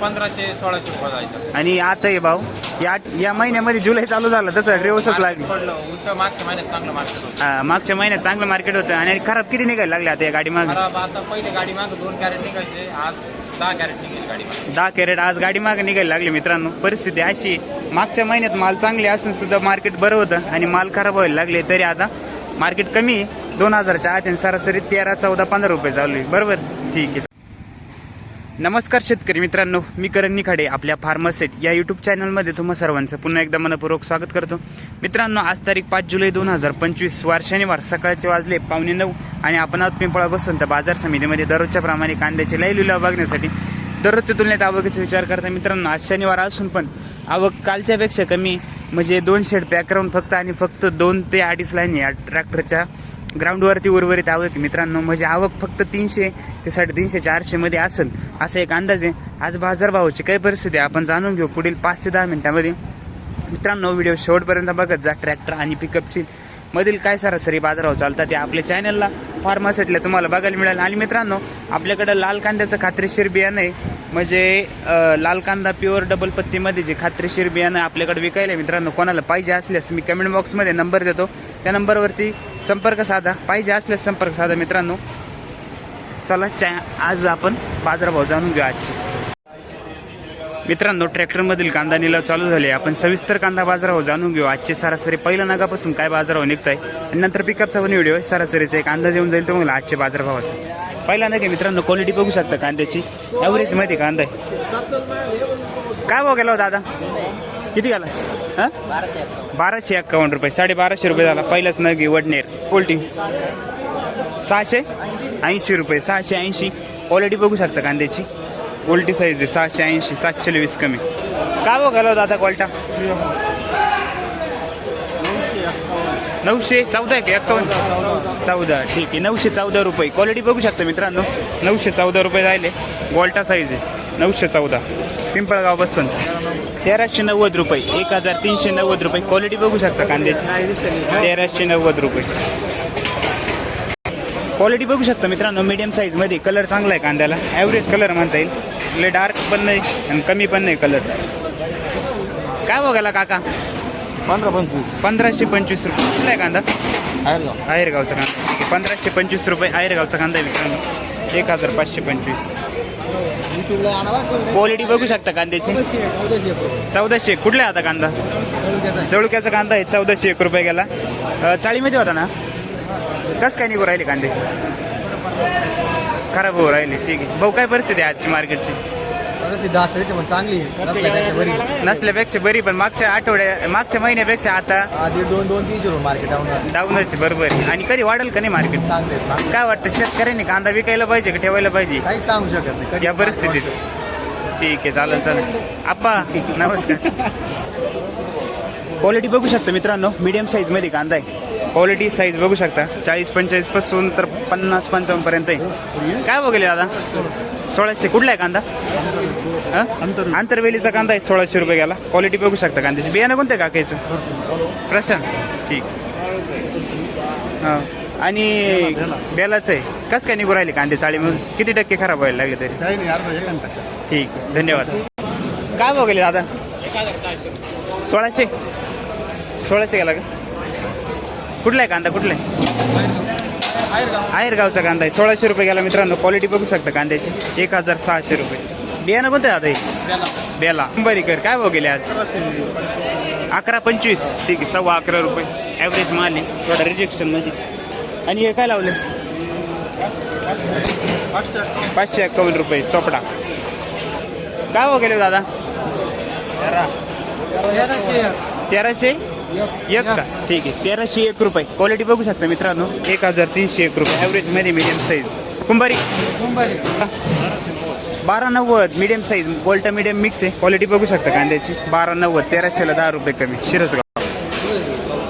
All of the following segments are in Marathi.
पंधराशे सोळाशे रुपये जायचं. आणि आता हे भाऊ या या महिन्यामध्ये जुलै चालू झालं तसं रिवर्सच लागली. पडलं उलट मागच्या महिन्यात चांगलं मार्केट होतं. हा, मागच्या महिन्यात चांगलं मार्केट होतं आणि खराब किती निघायला लागले आता या गाडी मागे? खराब आता पहिले गाडी मागं दोन कॅरेट निघायचे आज दहा कॅरेट निघेल गाडी मागे. दहा कॅरेट आज गाडी मागे निघायला लागली मित्रांनो. परिस्थिती अशी आहे. मागच्या महिन्यात माल चांगले असून सुद्धा मार्केट बरं होतं आणि माल खराब व्हायला लागले तरी आता मार्केट कमी दोन हजारच्या आत आणि सरासरी तेरा चौदा पंधरा रुपये चालू आहे. बरोबर? ठीक आहे. नमस्कार शेतकरी मित्रांनो मी करण निखाडे आपल्या फार्मसेट या युट्यूब चॅनलमध्ये तुम्हा सर्वांचं पुन्हा एकदा मनपूर्वक स्वागत करतो. मित्रांनो आज तारीख पाच जुलै दोन हजार पंचवीस वार शनिवार सकाळचे वाजले पावणे नऊ आणि आपण आज पिंपळा बसून तर बाजार समितीमध्ये दररोजच्या प्रमाणे कांद्याचे लाईलुला लिलाव बघण्यासाठी. दररोजच्या तुलनेत आवकीचा विचार करता मित्रांनो आज शनिवार असून पण आवक कालच्यापेक्षा कमी म्हणजे दोन शेड पॅक राहून फक्त आणि फक्त दोन ते अडीच लाईन या ट्रॅक्टरच्या ग्राउंडवरती उर्वरित आवक मित्रांनो म्हणजे आवक फक्त तीनशे ते साडेतीनशे चारशेमध्ये असेल असा एक अंदाज आहे. आज बाजारभावाची काय परिस्थिती आहे आपण जाणून घेऊ पुढील पाच ते दहा मिनिटामध्ये. मित्रांनो व्हिडिओ शेवटपर्यंत बघत जा ट्रॅक्टर आणि पिकअपची मधील काय सरासरी बाजारभाव चालतात ते आपल्या चॅनलला फार्मासेटला तुम्हाला बघायला मिळेल. आणि मित्रांनो आपल्याकडं लाल कांद्याचं खात्रीशीर बियाणं आहे. म्हणजे लाल कांदा प्युअर डबल पत्तीमध्ये जे खात्रीशीर बियाणं आपल्याकडे विकायला मित्रांनो कोणाला पाहिजे असल्यास मी कमेंट बॉक्समध्ये नंबर देतो. त्या नंबरवरती संपर्क साधा. पाहिजे असल्यास संपर्क साधा मित्रांनो. चला चा आज आपण बाजारभाव जाणून घेऊ आजची. मित्रांनो ट्रॅक्टरमधील कांदा निलाव चालू झाले. आपण सविस्तर कांदा बाजारावर जाणून घेऊ. आजचे सरासरी पहिल्या नगापासून काय बाजारावर निघताय आणि नंतर पिकअपचा पण व्हिडिओ आहे सरासरीचा एक अंदाज येऊन जाईल तुम्हाला आजचे बाजारभावाचा. पहिला नग मित्रांनो क्वालिटी बघू शकता कांद्याची. ॲव्हरेज माहिती कांदा आहे. काय भाव गेला हो दादा? किती गेला? हां? बाराशे एक्कावन्न रुपये. साडे बाराशे रुपये झाला. पहिलाच नगी वडनेर. कोल्टी सहाशे ऐंशी रुपये. सहाशे ऐंशी. क्वालिटी बघू शकता कांद्याची. उलटी साईज आहे सहाशे ऐंशी सातशे वीस कमी. का बघ दादा आता नऊशे? चौदा आहे का? एक्कावन्न चौदा. ठीक आहे. नऊशे चौदा रुपये. क्वालिटी बघू शकता मित्रांनो. नऊशे चौदा रुपये राहिले. गोल्टा साईज आहे. नऊशे चौदा. पिंपळगाव बसवंत. तेराशे नव्वद रुपये. एक हजार तीनशे नव्वद रुपये. क्वालिटी बघू शकता कांद्याची. तेराशे नव्वद रुपये. क्वालिटी बघू शकता मित्रांनो मीडियम साईजमध्ये कलर चांगला आहे कांद्याला. ॲव्हरेज कलर म्हणता येईल. लय डार्क पण नाही आणि कमी पण नाही कलर काय बघायला काका? पंधरा पंचवीस. पंधराशे पंचवीस रुपये. कुठला आहे कांदा? आहे आहेरगावचा कांदा. पंधराशे पंचवीस रुपये आहेरगावचा कांदा आहे मित्रांनो. एक हजार पाचशे पंचवीस. क्वालिटी बघू शकता कांद्याची. चौदाशे कुठला आहे आता कांदा? जळुक्याचा. कांदा आहे. चौदाशे एक रुपये गेला. चाळीमध्ये होता ना? कसं काय निघू राहिले कांदे? खराब होऊ राहिले ठीक आहे. भाऊ काय परिस्थिती आहे आजची मार्केटची? पण चांगली आहे. नसल्यापेक्षा बरी नसल्यापेक्षा बरी पण मागच्या आठवड्या मागच्या महिन्यापेक्षा आता आधी दोन दोन तीनशे रुपये मार्केट डाऊन डाऊनच बरोबर आहे. आणि कधी वाढेल का नाही मार्केट चांगले. काय वाटतं शेतकऱ्यांनी कांदा विकायला पाहिजे का ठेवायला पाहिजे? काहीच सांगू शकत नाही. कधी या परिस्थितीत. ठीक आहे चालेल चालेल. आप्पा नमस्कार. क्वालिटी बघू शकता मित्रांनो मीडियम साईजमध्ये कांदा आहे. क्वालिटी साईज बघू शकता. चाळीस पंचेचाळीसपासून तर पन्नास पंचावन्न पर्यंत आहे. काय बघेल दादा? सोळाशे कुठला आहे कांदा? आंतरवेलीचा कांदा आहे सोळाशे रुपये गेला. क्वालिटी बघू शकता कांद्याची. बियाणं कोणतं आहे काकायचं? प्रशांत. ठीक. हा. आणि बेलाचं आहे. कसं काय निघू राहिले कांदे चाळीमधून? किती टक्के खराब व्हायला लागले तरी? ठीक. धन्यवाद. काय गेले दादा? सोळाशे. सोळाशे गेला का? कुठला आहे कांदा? कुठला आहे? आहेरगावचा कांदा आहे. सोळाशे रुपये गेला मित्रांनो. क्वालिटी बघू शकता कांद्याची. एक हजार सहाशे रुपये. बियाणं कोणतं आता हे? बेला कर काय भाव गेले आज? अकरा पंचवीस. ठीक आहे सव्वा अकरा रुपये. ॲव्हरेज माल आहे. थोडा रिजेक्शनमध्ये. आणि हे काय लावले पाचशे एकावन्न रुपये. चोपडा. काय भाव गेले हो दादा? तेराशे. एक का? ठीक आहे. तेराशे एक रुपये. क्वालिटी बघू शकता मित्रांनो. एक हजार तीनशे एक रुपये. ॲव्हरेजमध्ये मीडियम साईज कुंभारी. बारा नव्वद मीडियम साईज गोल्टा मीडियम मिक्स आहे. क्वालिटी बघू शकता कांद्याची. बारा नव्वद तेराशेला दहा रुपये कमी. शिरसगाव.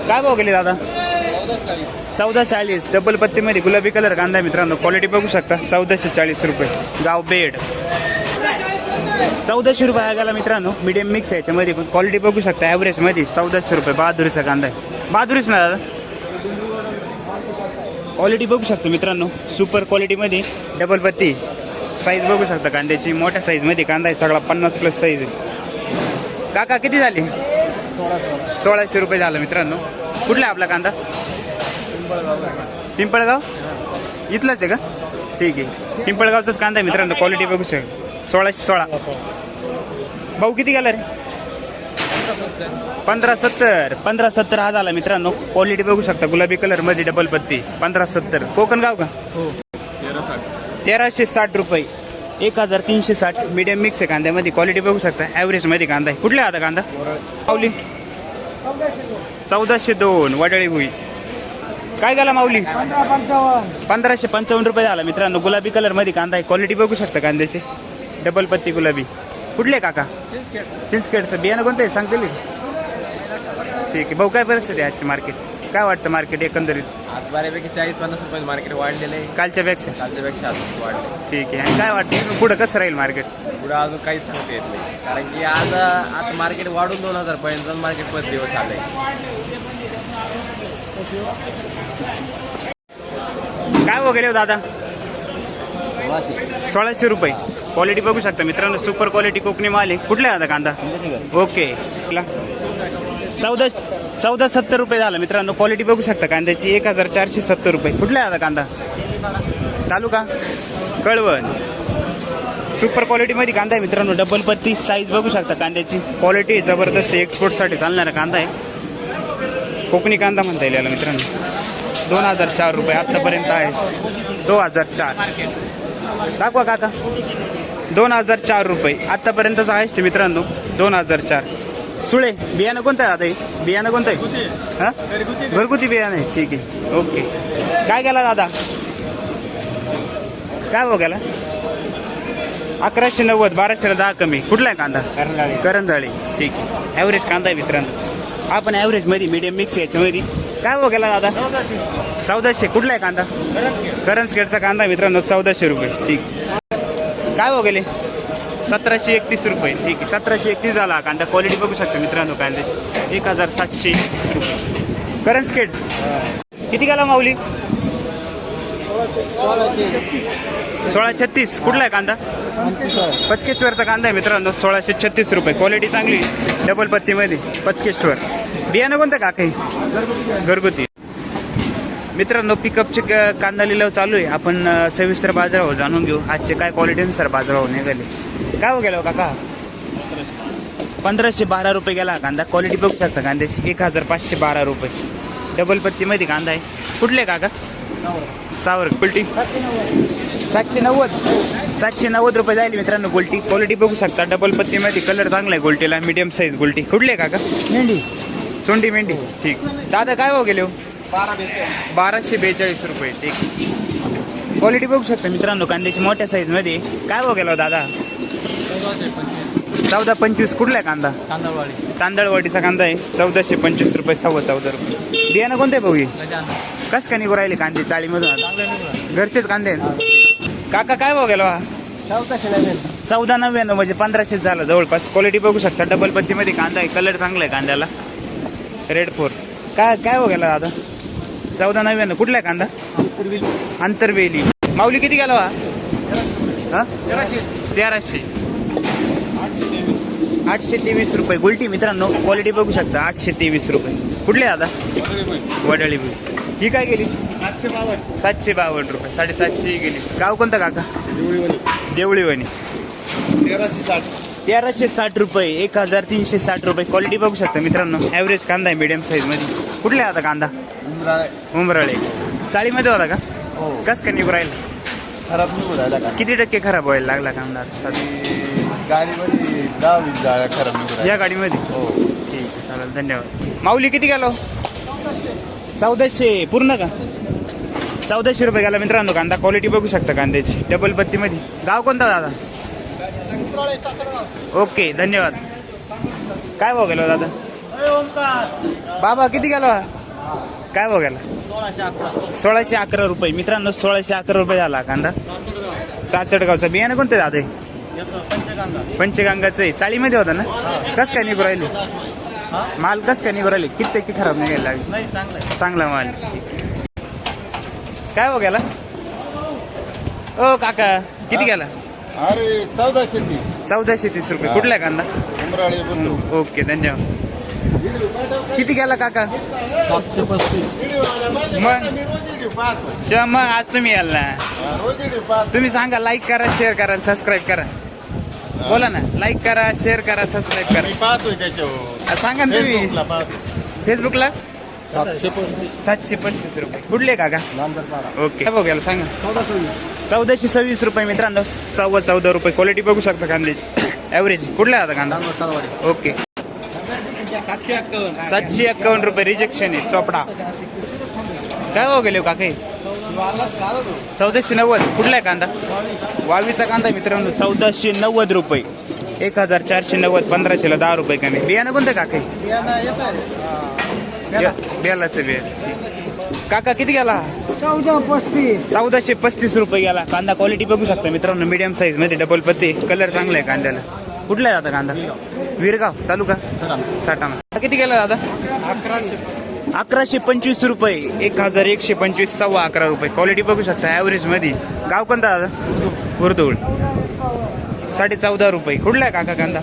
काय भाव गेले दादा? चौदा चाळीस. डबल पत्तीमध्ये गुलाबी कलर कांदा मित्रांनो. क्वालिटी बघू शकता. चौदाशे चाळीस रुपये. गाव बेड. चौदाशे रुपये आहे गेला मित्रांनो. मीडियम मिक्स याच्यामध्ये पण. क्वालिटी बघू शकता ॲव्हरेजमध्ये चौदाशे रुपये बहादुरीचा कांदा आहे. बहादुरीच ना दादा? क्वालिटी बघू शकतो मित्रांनो. सुपर क्वालिटीमध्ये डबल पत्ती. साईज बघू शकता कांद्याची. मोठ्या साईजमध्ये कांदा आहे. सगळा पन्नास प्लस साईज आहे. काका किती झाले? सोळाशे रुपये झालं मित्रांनो. कुठला आपला कांदा? पिंपळगाव? इथलाच आहे का? ठीक आहे. पिंपळगावचाच कांदा आहे मित्रांनो. क्वालिटी बघू शकता. सोळाशे सोळा. भाऊ किती गेला रे? पंधरा सत्तर. पंधरा सत्तर हा झाला मित्रांनो. क्वालिटी बघू शकता. गुलाबी कलरमध्ये डबल पत्ती. पंधरा सत्तर. कोकण गाव का? तेराशे साठ रुपये. एक हजार तीनशे साठ. मीडियम मिक्स आहे कांद्यामध्ये. क्वालिटी बघू शकता. ॲव्हरेजमध्ये कांदा आहे. कुठला आता कांदा? माऊली. चौदाशे दोन. वडळी भुई. काय झाला माऊली? पंधराशे पंचावन्न रुपये झाला मित्रांनो. गुलाबी कलरमध्ये कांदा आहे. क्वालिटी बघू शकता कांद्याची. डबल पत्ती गुलाबी. कुठले काका? चिंचखेडचं. बियाणं कोणतं आहे? सांगतील? ठीक आहे. भाऊ काय परिस्थिती आहे आजची मार्केट काय वाटतं मार्केट एकंदरीत? आज बऱ्यापैकी चाळीस पन्नास रुपये मार्केट वाढलेलं आहे. कालच्या पेक्षा? कालच्यापेक्षा अजून वाढले ठीक आहे. आणि काय वाटतं? पुढं कसं राहील मार्केट पुढे अजून काहीच सांगता येत नाही. कारण की आज आता मार्केट वाढून दोन हजार पर्यंत मार्केट परत दिवस आलंय काय वगैरे हो दादा? सोळाशे रुपये. क्वालिटी बघू शकता मित्रांनो. सुपर क्वालिटी कोकणी माल आहे. कुठला आहे आता कांदा? ओके चौदा चौदा सत्तर रुपये झाला मित्रांनो. क्वालिटी बघू शकता कांद्याची. एक हजार चारशे सत्तर रुपये. कुठला आहे आता कांदा? तालुका? कळवण. सुपर क्वालिटीमध्ये कांदा आहे मित्रांनो. डबल पत्ती साईज बघू शकता कांद्याची. क्वालिटी जबरदस्त एक्सपोर्टसाठी चालणारा कांदा आहे. कोकणी कांदा म्हणता येईल याला मित्रांनो. दोन हजार चार रुपये आत्तापर्यंत आहे. दोन हजार चार. दाखवा काका दोन हजार चार रुपये. आत्तापर्यंतच आहेच ते मित्रांनो दोन हजार चार. सुळे बियाणं कोणतं आहे आता हे? बियाणं कोणतं आहे? हा? घरगुती. बियाणं आहे. ठीक आहे. ओके. काय गेला दादा? काय हो गेला अकराशे नव्वद बाराशेला दहा कमी. कुठला आहे कांदा? करंजाळी. ठीक आहे. ॲव्हरेज कांदा आहे मित्रांनो. आपण ॲव्हरेजमध्ये मीडियम मिक्स याच्यामध्ये. काय हो गेला दादा? चौदाशे. कुठला आहे कांदा? करंजखेडचा कांदा आहे मित्रांनो चौदाशे रुपये. ठीक. काय हो गेले? सतराशे एकतीस रुपये. ठीक आहे. सतराशे एकतीस झाला. कांदा क्वालिटी बघू शकता मित्रांनो कांदे. एक हजार सातशे रुपये. करंजखेड किती गेला माऊली? सोळा छत्तीस. कुठला आहे कांदा? पचकेश्वरचा कांदा आहे मित्रांनो. सोळाशे छत्तीस रुपये. क्वालिटी चांगली डबल पत्तीमध्ये. पचकेश्वर. बियाणं कोणतं का काही घरगुती. मित्रांनो पिकअपचे कांदा लिलाव चालू आहे. आपण सविस्तर बाजारावर जाणून घेऊ. आजचे काय क्वालिटीनुसार बाजारावर निघाले. काय हो गेला हो काका? पंधराशे बारा रुपये गेला हा कांदा. क्वालिटी बघू शकता कांद्याची. एक हजार पाचशे बारा रुपये. डबल पत्तीमध्ये कांदा आहे. कुठले काका? सावर गुलटी सातशे नव्वद. सातशे नव्वद रुपये जाईल मित्रांनो गोल्टी क्वालिटी बघू शकता. डबल पत्तीमध्ये कलर चांगला आहे गोल्टीला मीडियम साईज गोल्टी कुठले काका? मेंढी. सोंडी मेंढी. ठीक. दादा काय भाव गेले हो? बाराशे बेचाळीस रुपये ठीक. क्वालिटी बघू शकता मित्रांनो कांद्याची मोठ्या साईजमध्ये काय भाव गेला हो दादा? चौदा पंचवीस कुठला आहे कांदा? तांदळवाडी. तांदळवाडीचा कांदा आहे. चौदाशे पंचवीस रुपये सव्वा चौदा रुपये. बियाणं कोणते भाऊ हे? कस का निघू राहिले कांदे चाळीमधून? घरचेच कांदे. काका काय भाव गेला? हा? चौदा नव्याण्णव म्हणजे पंधराशे झालं जवळपास. क्वालिटी बघू शकता. डबल पत्तीमध्ये कांदा आहे. कलर चांगला आहे कांद्याला. रेड फोर काय काय गेला दादा? चौदा नव्याण्णव कुठला आहे कांदा आंतरवेली माऊली किती गेला हा? हा तेराशे आठशे तेवीस रुपये गुलटी मित्रांनो क्वालिटी बघू शकता आठशे तेवीस रुपये कुठले दादा वडाळी ही काय गेली सातशे बावन्न सातशे बावन्न रुपये साडेसातशे गेली गाव कोणतं काका देवळीवणी तेराशे साठ तेराशे साठ रुपये एक हजार तीनशे साठ रुपये. क्वालिटी बघू शकता मित्रांनो. ॲव्हरेज कांदा आहे मीडियम साईजमध्ये. कुठले आहे आता कांदा? उमराळे चाळीमध्ये होता का? हो. कस का निघू राहिला? खराब निघू राहिला का किती टक्के खराब व्हायला लागला कांदा? गाडीमध्ये दहा वीस खराब या गाडीमध्ये? हो. ठीक आहे चालेल धन्यवाद. माऊली किती गेलो? चौदाशे. पूर्ण का? चौदाशे रुपये गेला मित्रांनो कांदा. क्वालिटी बघू शकता कांद्याची. डबल पत्तीमध्ये. गाव कोणता दादा? ओके धन्यवाद. काय भाव गेलो हो दादा? बाबा किती गेलो? काय भाव गेला सोळाशे अकरा रुपये. मित्रांनो सोळाशे अकरा रुपये झाला कांदा. चाचडगावचा बियाणं कोणतं दादा? पंचगंगाचं आहे. चाळीमध्ये होता ना? कस काय निघू राहिले? माल कस काय निघू राहिले? किती टक्के खराब लागले? नाही चांगलं चांगला माल. काय हो गेला ओ काका किती गेला? अरे चौदाशे तीस. चौदाशे तीस रुपये. कुठला आहे कांदा? उमराळी बुद्रुक ओके धन्यवाद. किती गेला काका? सातशे पस्तीस. मग? च- मग आज तुम्ही याल ना. तुम्ही सांगा लाईक करा शेअर करा सबस्क्राईब करा. बोला ना लाईक करा शेअर करा सबस्क्राईब करा. मी पाहतोय त्याच्यावर. आ, सांगा ना तुम्ही. फेसबुकला सातशे पस्तीस. सातशे पंचवीस रुपये. कुठले काका? ओके. काय बघायला सांगा. चौदा सव्वीस चौदाशे सव्वीस रुपये मित्रांनो चौदा चौदा रुपये क्वालिटी बघू शकता कांद्याची. ॲव्हरेज कुठला आहे आता कांदा? ओके सातशे एक्कावन्न. रुपये रिजेक्शन आहे चोपडा. काय हो गेले काका? चौदाशे नव्वद. कुठला आहे कांदा? वावीचा कांदा मित्रांनो चौदाशे नव्वद रुपये. एक हजार चारशे नव्वद पंधराशेला दहा रुपये कमी. बियाणं कोणतं काका? बे- बेलाचं बिया काका किती गेला? चौदा पस्तीस. चौदाशे पस्तीस रुपये गेला. कांदा क्वालिटी बघू शकता मित्रांनो मीडियम साईजमध्ये डबल पत्ते. कलर चांगला आहे कांद्याला. कुठला आहे दादा कांदा? विरगाव तालुका? साठाणा. किती गेला दादा? अकराशे अकराशे पंचवीस रुपये. एक हजार एकशे पंचवीस सव्वा अकरा रुपये. क्वालिटी बघू शकता ॲव्हरेजमध्ये. गाव कोणता दादा? उर्दूळ साडे चौदा रुपये. कुठला आहे काका कांदा?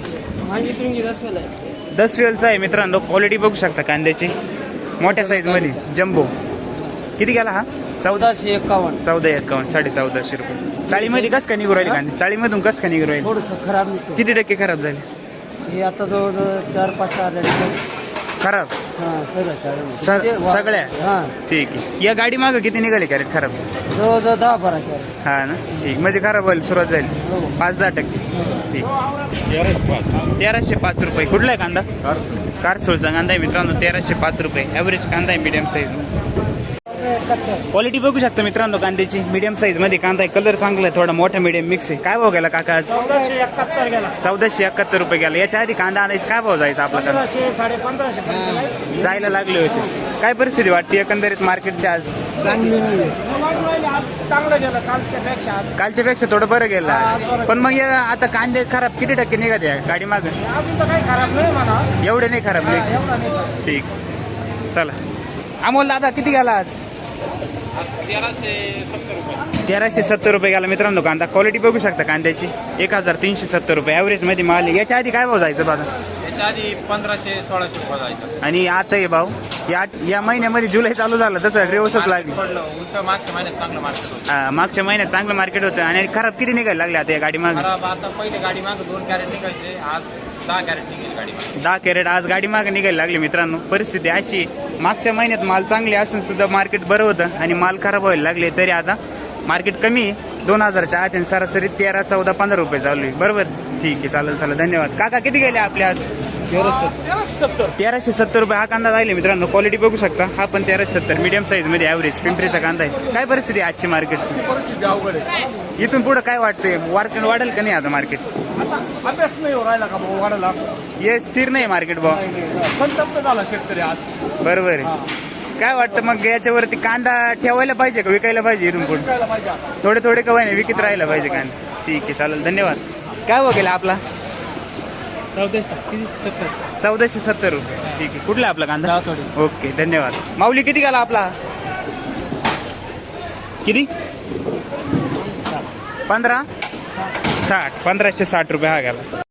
दस वेलचा आहे. मित्रांनो. क्वालिटी बघू शकता कांद्याची. मोठ्या साईजमध्ये. जम्बो किती गेला हा? चौदा चौदाशे एक्कावन्न चौदा एकावन्न साडे चौदाशे रुपये. चाळीमध्ये कस का निघू राहील कांदे चाळीमधून कस का निघू राहील? थोडस खराब निघतो. किती टक्के खराब झाले? हे आता जवळजवळ चार पाच सहा खराब? हा चालेल स- म्हणजे सगळ्या? हा. ठीक आहे. या गाडी मागं किती निघाले कॅरेट? खराब? जवळजवळ दहा बारा कॅरेट. हा ना? ठीक. म्हणजे खराब होईल सुरुवात झाली. हो. पाच दहा टक्के. ठीक. तेराशे पाच. रुपये. कुठला आहे कांदा? कारसोळचा कांदा आहे मित्रांनो. तेराशे पाच रुपये. ॲव्हरेज कांदा आहे मीडियम साईज क्वालिटी बघू शकता मित्रांनो कांद्याची. मीडियम साईजमध्ये कांदा आहे. कलर चांगला आहे. थोडा मोठा मीडियम मिक्स आहे. काय भाव गेला काका आज? चौदाशे एकाहत्तर गेला. चौदाशे एकाहत्तर रुपये गेला. याच्या आधी कांदा आणायचा काय भाव जायचा आपला कांदा? जायला लागले होते. काय परिस्थिती वाटते एकंदरीत मार्केटच्या आज? चांगली नाही चांगलं गेलं. कालच्या पेक्षा थोडं बरं गेलं. पण मग या आता कांदे खराब किती टक्के निघत आहे गाडी माग? अजून तर काही खराब नाही म्हणा. एवढे नाही खराब नाही. ठीक. चला. अमोल दादा किती गेला आज? तेराशे सत्तर रुपये गेला मित्रांनो कांदा. क्वालिटी बघू शकता कांद्याची. एक हजार तीनशे सत्तर रुपये. ॲव्हरेजमध्ये माल. याच्या आधी काय भाव जायचं बाबा? त्याच्या आधी पंधराशे सोळाशे रुपये जायचं. आणि आता हे भाव? या या महिन्यामध्ये जुलै चालू झालं. तसं रेवसच लागली. पडलं. उलट मागच्या महिन्यात चांगलं मार्केट होतं. हा, मागच्या महिन्यात चांगलं मार्केट होतं. आणि खराब किती निघायला लागले आता या गाडी मागे खराब आता पहिले गाडी मागं दोन कॅरेट निघायचे. आज दहा कॅरेट निघेल गाडी मागे दहा कॅरेट आज गाडी मागे निघायला लागली मित्रांनो. परिस्थिती अशी मागच्या महिन्यात माल चांगले असून सुद्धा मार्केट बरं होतं आणि माल खराब व्हायला लागले तरी आता मार्केट कमी आहे. दोन हजारच्या आत आणि सरासरी तेरा चौदा पंधरा रुपये चालू आहे. बरोबर? ठीक आहे चालेल चालेल. धन्यवाद. काका किती गेले आपले आज? तेराशे सत्तर. रुपये. हा कांदा राहिले मित्रांनो. क्वालिटी बघू शकता. हा पण तेराशे सत्तर. मीडियम साईजमध्ये ॲव्हरेज पिंपरीचा कांदा आहे. काय परिस्थिती आहे आजची मार्केटची परिस्थिती अवघड आहे. इथून पुढे काय वाटतंय? मार्केट वाढेल का नाही आता मार्केट आता अभ्यास नाही हो राहिला का भाऊ वाढायला हे स्थिर नाही मार्केट भाव संतप्त झाला शेतकरी आज. बरोबर आहे. काय वाटतं मग याच्यावरती कांदा ठेवायला पाहिजे का? विकायला पाहिजे इथून पुढे? शिकायला पाहिजे आता. थोडे थोडे कवाय नाही विकत राहायला पाहिजे कांदा? ठीक आहे चालेल धन्यवाद. काय हो गेला आपला? चौदाशे किती सत्तर. चौदाशे सत्तर रुपये. ठीक आहे. कुठला आपला कांदा. ओके धन्यवाद. माऊली किती गेला आपला? किती? पंधरा? साठ पंधराशे साठ रुपये हा गेला.